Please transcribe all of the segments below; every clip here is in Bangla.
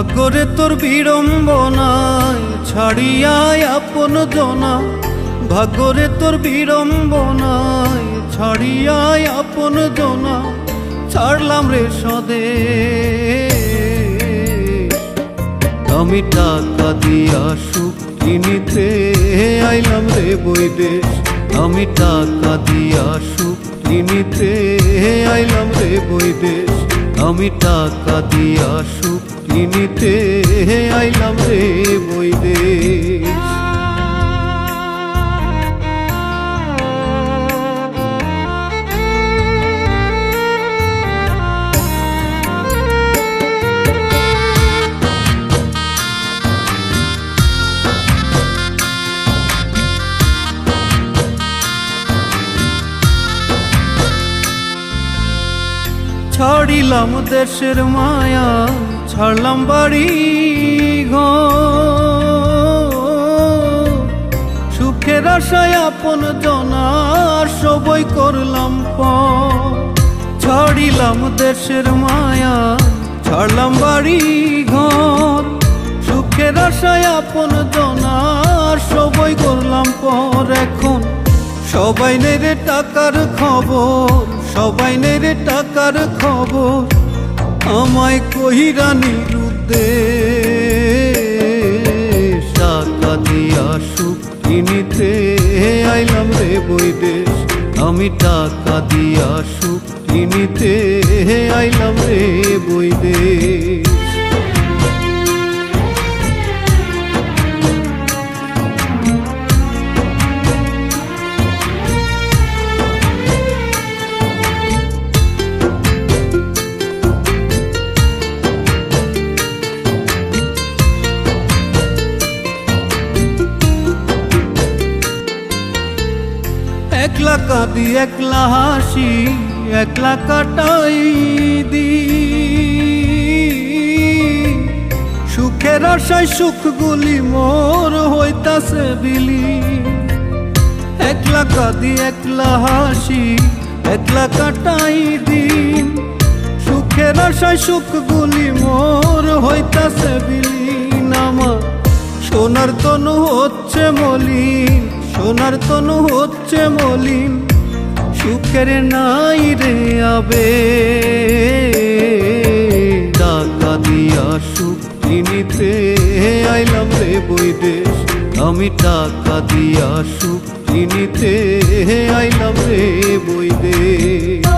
ভাগ্যরে তোর বিড়ম্বনায় ছাড়িয়ায় আপন জনা। ভাগ্যরে তোর বিড়ম্বনায় ছাড়িয়ায় আপন জনা। ছাড়লাম রে সদে। আমি টাকা দিয়া সুখ কিনিতে আইলাম রে বৈদেশ। আমি টাকা দিয়া সুখ কিনিতে আইলাম রে বৈদেশ। আমি টাকা দিয়া সুখ কিনিতে আইলাম রে বৈদেশ ছাড়িলাম দেশের মায়া, ছাড়লাম বাড়ি সুখের আশায় আপন জনার সবই করলাম ছাড়িলাম দেশের মায়া, ছাড়লাম বাড়ি ঘর। সুখের আশায় আপন জনার সবই করলাম পর। এখন সবাই নেরে টাকার খবর সবাই নেরে টাকার খবর, আমায় কহিরানি রুদে টাকা দিয়া সুখ কিনিতে আইলাম রে বৈদেশ। আমি টাকা দিয়া সুখ কিনিতে আইলাম রে বৈদেশ। একলা কাঁদি, একলা হাসি, একলা কাটাই দি। সুখের আশায় সুখগুলি মোর হইতাছে বিলি। একলা কাঁদি, একলা হাসি, একলা কাটাই দিন সুখের আশায় সুখগুলি মোর হইতাছে বিলীন আমার সোনার তনু হচ্ছে মলিন। সোনার তনু হচ্ছে মলিন, সুখের নাই রে আবে। টাকা দিয়া সুখ কিনিতে আইলাম রে বৈদেশ আমি টাকা দিয়া সুখ কিনিতে আইলাম রে বৈদেশ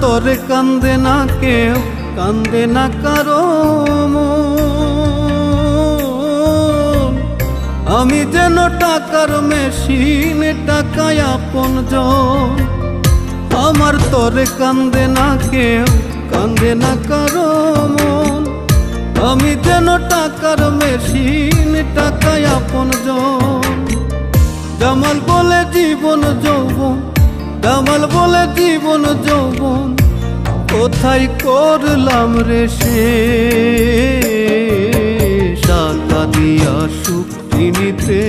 তরে কান্দে না কেউ, কান্দে না কারও। আমি যেন টাকার মেশিন, টাকায় আপন আমার তরে কান্দে না কেউ, কান্দে না কারও আমি যেন টাকার মেশিন, টাকায় আপন জামাল বলে জীবন যৌবন জামাল বলে জীবন যৌবন, কোথায় করলাম রে সে? টাকা দিয়া সুখ কিনিতে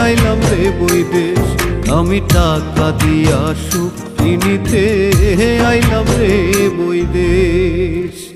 আইলাম রে বৈদেশ আমি টাকা দিয়া সুখ কিনিতে আইলাম রে বৈদেশ